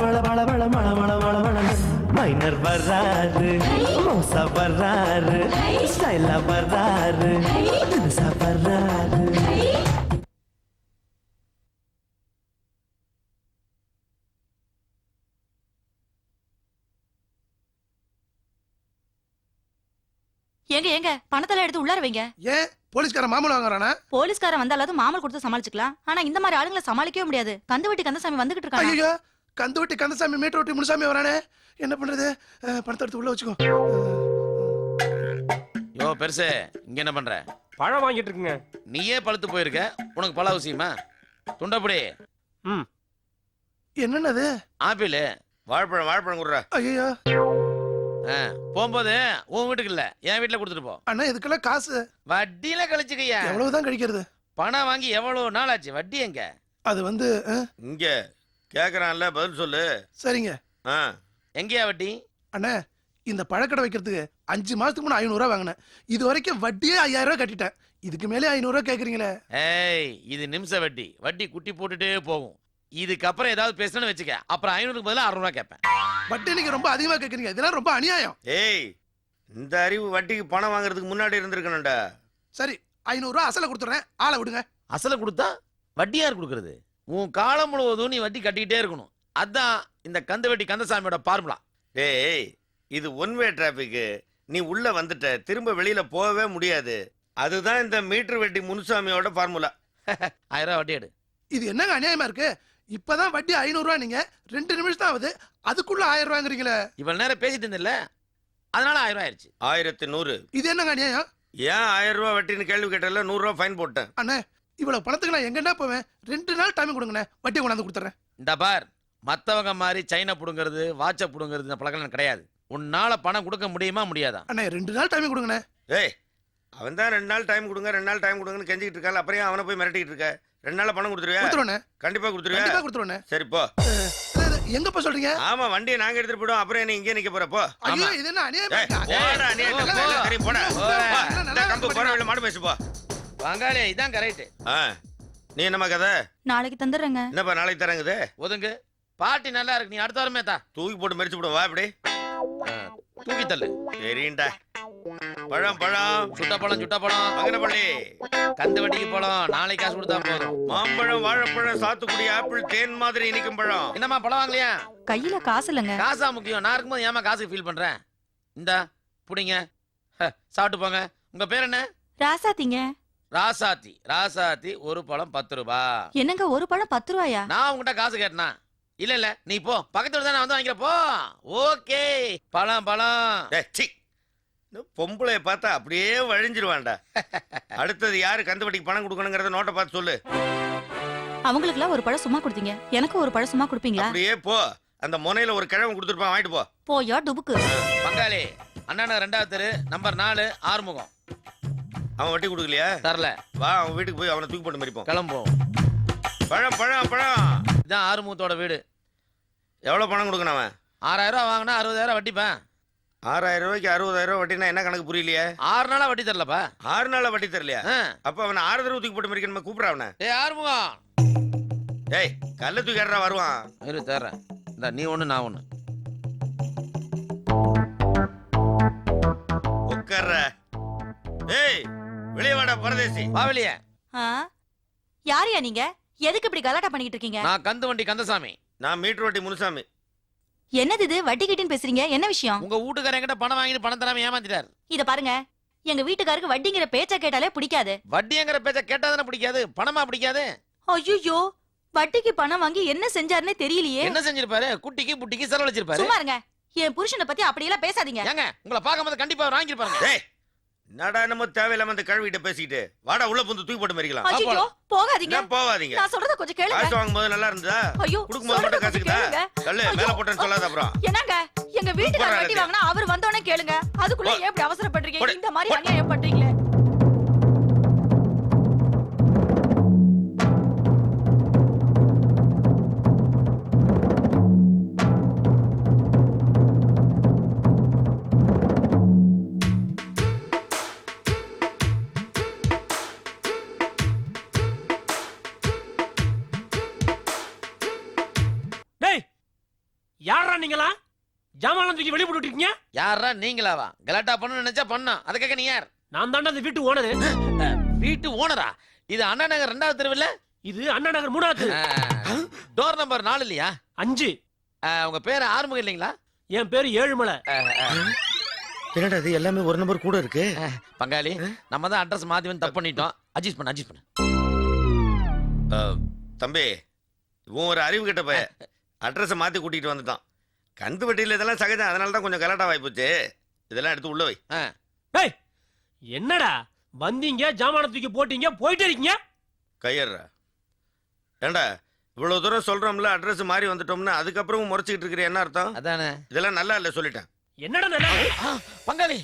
பள பள பள மள மள மள மள. மைனர் வர்றாரு மோசா வர்றாரு ஸ்டைலா வர்றாரு தினுசா வர்றாரு ஏங்க ஏங்க பணத்தெல்லாம் எடுத்து உள்ளார வைங்க. ஏன்? போலீஸ்கார மாமூல் வாங்குறானா? போலீஸ்காரன் வந்தாலாவது மாமல் கொடுத்து சமாளிச்சுக்கலாம். ஆனா இந்த மாதிரி ஆளுங்களை சமாளிக்கவே முடியாது. கந்து வெட்டி கந்தசாமி வந்துகிட்டு இருக்காங்க ஐயோ கந்து வெட்டி கந்தசாமி மீட்டர் வெட்டி முனுசாமி வரானே? என்ன பண்றது? பணத்தை எடுத்து உள்ள வச்சுக்கோ. யோ பெருசு இங்க என்ன பண்ற? பழம் வாங்கிட்டு இருக்குங்க. நீயே பழுத்து போயிருக்க? உனக்கு பல அவசியமா? துண்டப்படி ம். என்னன்னது? ஆப்பிள். வாழைப்பழம் வாழைப்பழம் கொடுறா. ஐயோ ஆ, போகும்போது உன் வீட்டுக்கு இல்ல என் வீட்டுல கொடுத்துட்டு போ. அண்ணா இதுக்கெல்லாம் காசு. வட்டியில கழிச்சுக்கையா? எவ்வளவுதான் கழிக்கிறது? பணம் வாங்கி எவ்வளவு நாள் ஆச்சு வட்டி எங்க? அது வந்து இங்க. கேக்குறான்ல பதில் சொல்லு. சரிங்க. ஆ. எங்கேயா வட்டி? அண்ணா இந்த பழக்கடை வைக்கிறதுக்கு அஞ்சு மாசத்துக்கு முன்னாடி ஐநூறு ரூபா வாங்கினேன். இது வரைக்கும் வட்டியே ஐயாயிரம் ரூபாய் கட்டிட்டேன். இதுக்கு மேலே ஐநூறு ரூபாய் கேக்குறீங்களே. ஏய் இது நிமிஷ வட்டி. வட்டி குட்டி போட்டுட்டே போகும். இதுக்கப்புறம் ஏதாவது பேசணும்னு வச்சுக்க. அப்புறம் ஐநூறுக்கு பதிலா அறுநூறு ரூபா கேட்பேன். வட்டி நீங்க ரொம்ப அதிகமா கேக்குறீங்க. இதெல்லாம் ரொம்ப அநியாயம். ஏய் இந்த அறிவு வட்டிக்கு பணம் வாங்குறதுக்கு முன்னாடி இருந்திருக்கணும்டா. சரி ஐநூறு ரூபா அசலை கொடுத்துறேன். ஆளை விடுங்க. அசலை கொடுத்தா? வட்டி யார் கொடுக்கறது? உன் காலம் முழுவதும் நீ வட்டி கட்டிக்கிட்டே இருக்கணும். அதான் இந்த கந்த வட்டி கந்தசாமியோட ஃபார்முலா டேய் இது ஒன் வே டிராபிக் நீ உள்ள வந்துட்ட திரும்ப வெளியில போகவே முடியாது. அதுதான் இந்த மீட்டர் வெட்டி முனுசாமியோட ஃபார்முலா ஆயிரம் ரூபாய் வட்டி எடு. இது என்னங்க அநியாயமா இருக்கு? இப்பதான் வட்டி ஐநூறு ரூபா நீங்க. ரெண்டு நிமிஷம் தான் ஆகுது. அதுக்குள்ள ஆயிரம் ரூபாங்கிறீங்களே இவ்வளவு நேரம் பேசிட்டு இருந்தில்ல அதனால ஆயிரம் ரூபாய் ஆயிடுச்சு. ஆயிரத்தி நூறு. இது என்னங்க அநியாயம்? ஏன் ஆயிரம் ரூபாய் வட்டின்னு கேள்வி கேட்டல நூறு ரூபாய் ஃபைன் போட்டேன். அண்ணே இவ்வளவு பணத்துக்கு நான் எங்கன்னா போவேன்? ரெண்டு நாள் டைம் கொடுங்கண்ணே. வட்டி கொண்டாந்து கொடுத்துறேன் இந்த பார் மத்தவங்க மாதிரி சைனை புடுங்கிறது வாட்சை புடுங்கிறது இந்த பழக்கம் எனக்கு கிடையாது. உன்னால பணம் கொடுக்க முடியுமா முடியாதா? அண்ணே ரெண்டு நாள் டைம் கொடுங்கண்ணே. ஏய் அவன் தான் ரெண்டு நாள் டைம் கொடுங்க ரெண்டு நாள் டைம் கொடுங்கன்னு கெஞ்சிக்கிட்டு இருக்கான் அப்புறம் அவனை போய் மிரட்டிக்கிட்டு இருக்க? ரெண்டு நாள்ல பணம் கொடுத்துருவியா? கொடுத்துருவண்ணே. கண்டிப்பா கொடுத்துருவியா? கண்டிப்பா கொடுத்துருவண்ணே. சரி போ. எங்கப்பா சொல்றீங்க? ஆமா வண்டியை நாங்க எடுத்துட்டு போயிடுவோம் அப்புறம் என்ன இங்கே நிக்க போற போ. ஐயோ இது என்ன அநியாயமா? போடா, போ, போ. எல்லாம் தெரியும், போடா. போ. போ. இந்த கம்பு போற மாடு பேசு போ. பங்காளி இதான் கரெக்ட் ஆ. நீ என்னம்மா கதை? நாளைக்கு தந்துடுறேங்க. என்னப்பா நாளைக்கு தரங்குது? ஒதுங்கு. பாட்டி நல்லா இருக்கு நீ அடுத்த வாரமே தா. தூக்கி போட்டு மறிச்சு விடும் வா இப்படி ஆ, தூக்கி தள்ளு. சரிண்டா பழம் பழம். சுட்ட பழம் சுட்ட பழம். மகனப்பள்ளி. கந்து வட்டிக்கு பழம். நாளைக்கு காசு கொடுத்தா போதும். மாம்பழம் வாழைப்பழம் சாத்துக்குடி ஆப்பிள் தேன் மாதிரி இனிக்கும் பழம். என்னம்மா பழம் வாங்கலையா? கையில காசு இல்லைங்க. காசா முக்கியம். நான் இருக்கும்போது ஏமா காசுக்கு ஃபீல் பண்றேன்? இந்தா புடிங்க. சாப்பிட்டு போங்க. உங்க பேர் என்ன? ராசாத்தீங்க. ராசாத்தி ராசாத்தி ஒரு பழம் பத்து ரூபா. என்னங்க ஒரு பழம் பத்து ரூபாயா? நான் உங்ககிட்ட காசு கேட்டனா? இல்ல இல்ல நீ போ. பக்கத்துல தான் நான் வந்து வாங்கிக்கிறேன் போ. ஓகே. பழம் பழம். டேய், சீ. இந்த பொம்பளைய பார்த்தா அப்படியே வழிஞ்சிருவான்டா. அடுத்தது யாரு கந்துவட்டிக்கு பணம் கொடுக்கணுங்கிறத நோட்டை பார்த்து சொல்லு. அவங்களுக்குலாம் ஒரு பழம் சும்மா கொடுத்தீங்க. எனக்கு ஒரு பழம் சும்மா கொடுப்பீங்களா? அப்படியே போ. அந்த முனையில ஒரு கிழவன் கொடுத்துருப்பான் வாங்கிட்டு போ. போயா டுபுக்கு. பங்காளி அண்ணா ரெண்டாவது தெரு நம்பர் நாலு ஆறுமுகம். அவன் வட்டி கொடுக்கலையா? தரல. வா அவன் வீட்டுக்கு போய் அவனை தூக்கி போட்டு மறிப்போம் கிளம்புவோம். பழம் பழம் பழம். இதான் ஆறுமுகத்தோட வீடு. எவ்வளவு பணம் கொடுக்கணும் அவன்? ஆறாயிரம் ரூபா வாங்கினா அறுபதாயிரம் வட்டிப்பேன். ஆறாயிரம் ரூபாய்க்கு அறுபதாயிரம் வட்டினா என்ன கணக்கு புரியலையே? ஆறு நாளா வட்டி தரலப்பா. ஆறு நாளா வட்டி தரலையா. அப்ப அவனை ஆறு தடவை தூக்கி போட்டு மறிக்கணுமா கூப்பிட அவனை. ஏய் ஆறுமுகம். டேய் கல்ல தூக்கி ஏறா வருவான். இரு தர்றேன் இந்த நீ ஒண்ணு நான் ஒண்ணு. உட்கார்ற. ஏய் வெளியே வாடா பரதேசி. வா வெளியே. ஆ? யாரையா நீங்க? எதுக்கு இப்படி கலாட்டா பண்ணிட்டு இருக்கீங்க? நான் கந்து வண்டி கந்தசாமி. நான் மீட்டர் வட்டி முனுசாமி. என்னது இது வட்டி கிட்டின்னு பேசுறீங்க. என்ன விஷயம்? உங்க வீட்டுக்காரன் கிட்ட பணம் வாங்கிட்டு பணம் தராம ஏமாத்திட்டார். இத பாருங்க. எங்க வீட்டுக்காருக்கு வட்டிங்கிற பேச்ச கேட்டாலே பிடிக்காது. வட்டிங்கிற பேச்ச கேட்டாதானே பிடிக்காது? பணமா பிடிக்காது? ஐயோ வட்டிக்கு பணம் வாங்கி என்ன செஞ்சாருன்னே தெரியலையே. என்ன செஞ்சிருப்பாரு? குட்டிக்கு புட்டிக்கு செலவழிச்சிருப்பாரு. சும்மா இருங்க. என் புருஷனை பத்தி அப்படியெல்லாம் பேசாதீங்க. ஏங்க உங்களை பார்க்கும்போது கண்டிப்பா அவர் என்னமோ தேவையில்லாம அந்த கழுவிட்ட பேசிக்கிட்டு. வாடா உள்ள புந்து தூக்கி போட்டு மறிக்கலாம் ஐயோ போகாதீங்க. என்ன போவாதீங்க நான் சொல்றத கொஞ்சம் கேளுங்க. காசு வாங்கும்போது நல்லா இருந்ததா? ஐயோ கொடுக்கும்போது மட்டும் காசுக்குதா? கேளுங்க. தள்ளு. மேல போட்டேன்னு சொல்லாத அப்புறம். என்னங்க? எங்க வீட்டுக்கு வட்டி. வாங்கினா அவர் வந்தோடனே கேளுங்க. அதுக்குள்ள இப்படி அவசரப்படுறீங்க? போடு. இந்த மாதிரி. அநியாயம் பண்றீங்களே தூக்கி வெளிய போட்டு இருக்கீங்க யாரா நீங்களாவா? கலாட்டா பண்ண நினைச்சா பண்ணா. அதுக்காக நீ யார்? நான் தாண்டா இந்த வீட்டு ஓனரு. வீட்டு ஓனரா? இது அண்ணா நகர் ரெண்டாவது தெருவில்? இது அண்ணா நகர் மூணாவது டோர் நம்பர் நாலு இல்லையா? அஞ்சு. உங்க பேரு ஆறுமுகம் இல்லைங்களா? என் பேரு ஏழுமலை. என்னடா இது? எல்லாமே ஒரு நம்பர் கூட இருக்கு. பங்காளி நம்ம தான் அட்ரஸ் மாத்தி வந்து தப்பு பண்ணிட்டோம். அட்ஜஸ்ட் பண்ணு அட்ஜஸ்ட் பண்ணு. தம்பி இவன் ஒரு அறிவு கெட்ட பைய அட்ரஸை மாத்தி கூட்டிட்டு வந்துட்டான். கந்து வட்டியில இதெல்லாம் சகஜம். அதனால தான் கொஞ்சம் கலாட்டா வாய்ப்புச்சு இதெல்லாம் எடுத்து உள்ள வை. டேய் என்னடா? வந்தீங்க ஜாமான தூக்கி போட்டீங்க போயிட்டே இருக்கீங்க? கையறா ஏண்டா இவ்வளவு தூரம் சொல்றோம்ல அட்ரஸ் மாறி வந்துட்டோம்னா அதுக்கப்புறமும் முறைச்சிக்கிட்டு இருக்கிற என்ன அர்த்தம்? அதானே. இதெல்லாம் நல்லா இல்ல சொல்லிட்டேன். என்னடா நல்லா ஆ, பங்காளி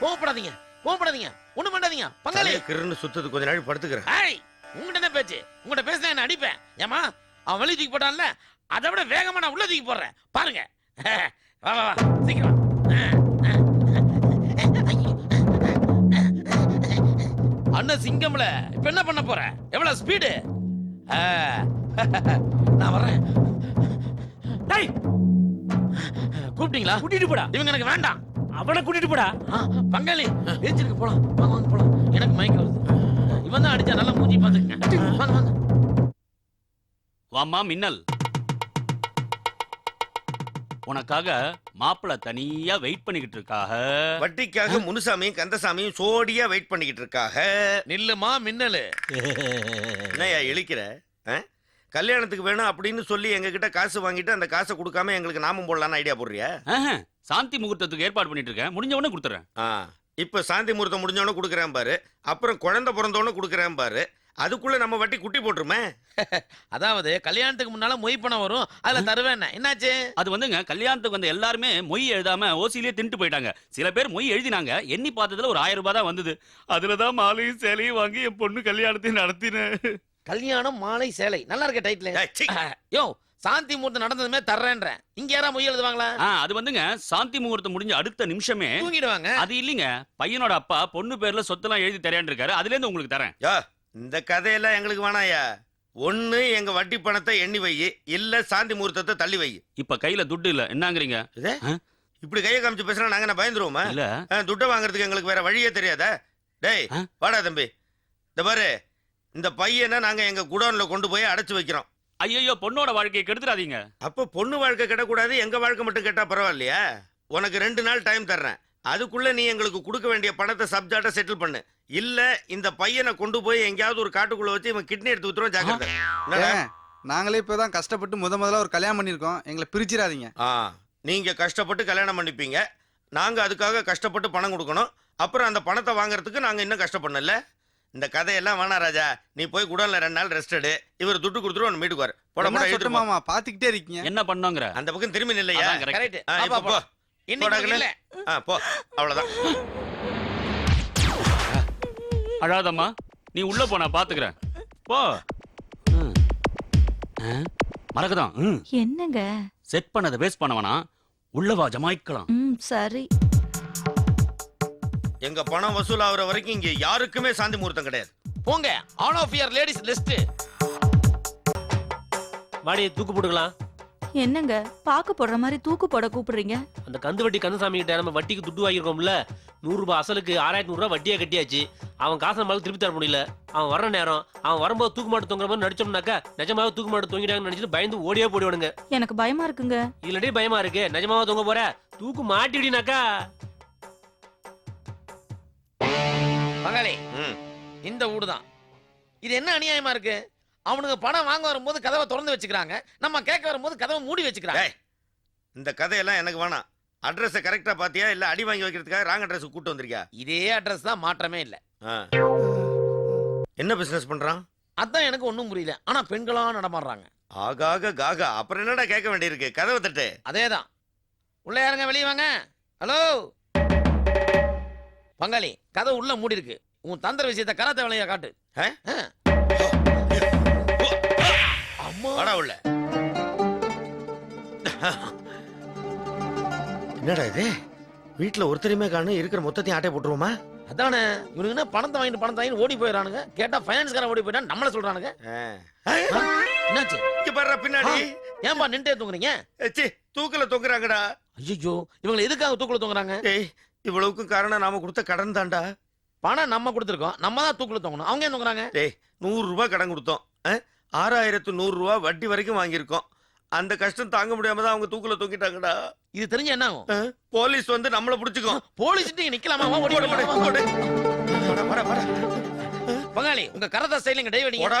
கோவப்படாதீங்க கோவப்படாதீங்க. ஒண்ணும் பண்ணாதீங்க பங்காளி. கிறுன்னு சுத்தது கொஞ்ச நாள் படுத்துக்கிறேன். ஏய் உங்ககிட்ட என்ன பேச்சு? உங்ககிட்ட பேசினா என்ன அடிப்பேன்? ஏமா அவன் வெளிய தூக்கி போட்டான்ல அதை விட வேகமா நான் உள்ள தூக்கி போடுறேன். பாருங்க வா வா வா. சீக்கிரம். அண்ணன் சிங்கம்ல இப்ப என்ன பண்ண போற? எவ்வளவு ஸ்பீடு நான் வர்றேன். டேய்! கூப்பிட்டீங்களா? கூட்டிட்டு போடா. இவங்க எனக்கு வேண்டாம். அவனை கூட்டிட்டு போடா. பங்காளி ஏஞ்சிருக்கு போலாம். வாங்க வாங்க போலாம். எனக்கு மயக்கம் வருது. இவன் தான் அடிச்சா நல்லா மூஞ்சி பாத்துக்கங்க வாங்க வாங்க. வாம்மா மின்னல். உனக்காக மாப்பிள்ள தனியா வெயிட் பண்ணிக்கிட்டு இருக்காக. வட்டிக்காக முனுசாமியும் கந்தசாமியும் சோடியா வெயிட் பண்ணிக்கிட்டு இருக்காக. நில்லுமா மின்னலு? என்னய்யா இழிக்கிற? ஆ? கல்யாணத்துக்கு வேணும் அப்படின்னு சொல்லி எங்க கிட்ட காசு வாங்கிட்டு அந்த காசை கொடுக்காம எங்களுக்கு நாமம் போடலான்னு ஐடியா போடுறியா? ஆஹா, சாந்தி முகூர்த்தத்துக்கு ஏற்பாடு பண்ணிட்டு இருக்கேன். முடிஞ்ச உடனே கொடுத்துறேன். ஆ இப்ப சாந்தி முகூர்த்தம் முடிஞ்சவன கொடுக்குறேன் பாரு. அப்புறம் குழந்தை பிறந்தவன கொடுக்குறேன் பாரு. அதுக்குள்ள நம்ம வட்டி குட்டி போட்டுருமே. அதாவது கல்யாணத்துக்கு முன்னால மொய் பணம் வரும் அதுல தருவேன் என்னாச்சு? அது வந்துங்க கல்யாணத்துக்கு வந்த எல்லாருமே மொய் எழுதாம ஓசிலேயே தின்ட்டு போயிட்டாங்க. சில பேர் மொய் எழுதினாங்க எண்ணி பார்த்ததுல ஒரு ஆயிரம் ரூபாய் தான் வந்தது. அதுலதான் மாலையும் சேலையும் வாங்கி என் பொண்ணு கல்யாணத்தையும் நடத்தினேன். கல்யாணம் மாலை சேலை. நல்லா இருக்க டைட்டில். யோ சாந்தி முகூர்த்தம் நடந்ததுமே தர்றேன்றேன் இங்க யாரா மொய் எழுதுவாங்களா? அது வந்துங்க சாந்தி முகூர்த்தம் முடிஞ்ச அடுத்த நிமிஷமே தூங்கிடுவாங்க. அது இல்லைங்க பையனோட அப்பா பொண்ணு பேர்ல சொத்தெல்லாம் எழுதி தரேன் இருக்காரு. அதுல இருந்து உங்களுக்கு தரேன். இந்த கதையெல்லாம் எங்களுக்கு வேணாயா ஒண்ணு எங்க வட்டி பணத்தை எண்ணி வை இல்ல சாந்தி முகூர்த்தத்தை தள்ளி வை. இப்ப கையில துட்டு இல்ல என்னங்கறீங்க? இப்படி கையை காமிச்சு பேசுனா நாங்க என்ன பயந்துருவோமா? துட்டை வாங்குறதுக்கு எங்களுக்கு வேற வழியே தெரியாதா? டேய்? வாடா தம்பி. இந்த பாரு இந்த பையனை நாங்க எங்க குடோன்ல கொண்டு போய் அடைச்சு வைக்கிறோம். ஐயோ பொண்ணோட வாழ்க்கையை கெடுத்துறாதீங்க. அப்ப பொண்ணு வாழ்க்கை கெடக்கூடாது எங்க வாழ்க்கை மட்டும் கேட்டா பரவாயில்லையா? உனக்கு ரெண்டு நாள் டைம் தர்றேன். அதுக்குள்ள நீ எங்களுக்கு கொடுக்க வேண்டிய பணத்தை சப்ஜாட்டா செட்டில் பண்ணு. இல்ல இந்த பையனை கொண்டு போய் எங்கேயாவது ஒரு காட்டுக்குள்ள வச்சு இவன் கிட்னி எடுத்து வித்துருவோம் ஜாக்கிரதை. நாங்களே இப்பதான் கஷ்டப்பட்டு முத முதல்ல ஒரு கல்யாணம் பண்ணிருக்கோம் எங்களை பிரிச்சிடாதீங்க. நீங்க கஷ்டப்பட்டு கல்யாணம் பண்ணிப்பீங்க. நாங்க அதுக்காக கஷ்டப்பட்டு பணம் கொடுக்கணும். அப்புறம் அந்த பணத்தை வாங்குறதுக்கு நாங்க இன்னும் கஷ்டப்படணும்ல? இந்த கதையெல்லாம் வேணாம் ராஜா. நீ போய் குடோன்ல ரெண்டு நாள் ரெஸ்ட் எடு. இவர் துட்டு கொடுத்துட்டு ஒன்று மீட்டுக்குவார் போட. மாமா? பாத்துக்கிட்டே இருக்கீங்க. என்ன பண்ணோங்கிற? அந்த பக்கம் திரும்பி நில்லையா correct. கரெக்ட் இல்ல. ஆ போ. அவ்வளவுதான். அழாதம்மா நீ உள்ள போ நான் பாத்துக்கிறேன். போ. ம். ஆ, மறக்கதான். ம். என்னங்க? செட் பண்ணதை வேஸ்ட் பண்ண வேணாம் உள்ள வா ஜமாய்க்கலாம். ம் சரி. எங்க பணம் வசூல் ஆகுற வரைக்கும் இங்க யாருக்குமே சாந்தி முகூர்த்தம் கிடையாது. போங்க. All of year ladies list வாடி தூக்கு போட்டுக்கலாம். என்னங்க? பாக்கு போடுற மாதிரி தூக்கு போட கூப்பிடுறீங்க? அந்த கந்து வட்டி கந்தசாமி கிட்ட நம்ம வட்டிக்கு துட்டு வாங்கியிருக்கோம்ல நூறு ரூபாய் அசலுக்கு ஆறாயிரத்தி நூறு ரூபாய் வட்டியா கட்டியாச்சு. அவன் காசை நம்மளால திருப்பி தர முடியல. அவன் வர நேரம் அவன் வரும்போது தூக்கு மாட்டு தொங்குற மாதிரி நடிச்சோம்னாக்கா நிஜமாவே தூக்கு மாட்டு தொங்கிட்டாங்கன்னு நினைச்சிட்டு பயந்து ஓடியே போடுவானுங்க எனக்கு பயமா இருக்குங்க. இதுலடி பயமா இருக்கு. நிஜமாவா தொங்க போற. தூக்கு மாட்டிடினாக்கா. பங்காளி. இந்த வீடு தான் இது என்ன அநியாயமா இருக்கு? அவனுங்க பணம் வாங்க வரும்போது கதவை திறந்து வச்சுக்கிறாங்க. நம்ம கேட்க வரும்போது கதவை மூடி வச்சுக்கிறாங்க. இந்த கதையெல்லாம் எனக்கு வேணாம். அட்ரஸை கரெக்டா பாத்தியா? இல்ல அடி வாங்கி வைக்கிறதுக்காக ராங் அட்ரஸ் கூட்டு வந்திருக்கியா? இதே அட்ரஸ் தான் மாற்றமே இல்ல. என்ன பிசினஸ் பண்றான்? அதான் எனக்கு ஒண்ணும் புரியல. ஆனா பெண்களா நடமாடுறாங்க. ஆகாக காகா. அப்புறம் என்னடா கேட்க வேண்டியிருக்கு? கதவை தட்டு. அதேதான். உள்ள யாருங்க வெளியே வாங்க. ஹலோ பங்காளி கதை உள்ள மூடி இருக்கு உன் தந்திர விஷயத்தை கராத்த வேலையா காட்டு. வாடா உள்ள. என்னடா இது? வீட்டுல ஒருத்தரையுமே காணும் இருக்கிற மொத்தத்தையும் ஆட்டை போட்டுருவோமா? அதானே இவனுக்கு என்ன பணத்தை வாங்கிட்டு பணத்தை வாங்கிட்டு ஓடி போயிடறானுங்க? கேட்டா ஃபைனான்ஸ்காரன் ஓடி போயிட்டான் நம்மள சொல்றானுங்க. என்னாச்சு? இங்க பாரு பின்னாடி. ஏன்பா நின்ட்டே தூங்குறீங்க? ச்சீ, தூக்கல தொங்குறாங்கடா. ஐயோ இவங்களை எதுக்காக தூக்குல தூங்குறாங்க? டேய் இவ்வளவுக்கும் காரணம் நாம கொடுத்த கடன் தான்டா. பணம் நம்ம கொடுத்துருக்கோம் நம்ம தான் தூக்குல தூங்கணும். அவங்க ஏன் தூங்குறாங்க? டேய் நூறு ரூபாய் கடன் கொடுத்தோம்? ஆறாயிரத்து நூறு ரூபாய் வட்டி வரைக்கும் வாங்கியிருக்கோம். அந்த கஷ்டம் தாங்க முடியாம தான் அவங்க தூக்குல தூக்கிட்டாங்கடா இது தெரிஞ்ச என்ன ஆகும்? போலீஸ் வந்து நம்மள புடிச்சுக்கும். போலீஸ் நீங்க நிக்கலாமா? ஓடி வாடா, வாடா. பங்காளி உங்க கரதா ஸ்டைல் இங்க டைவ் அடிங்க. போடா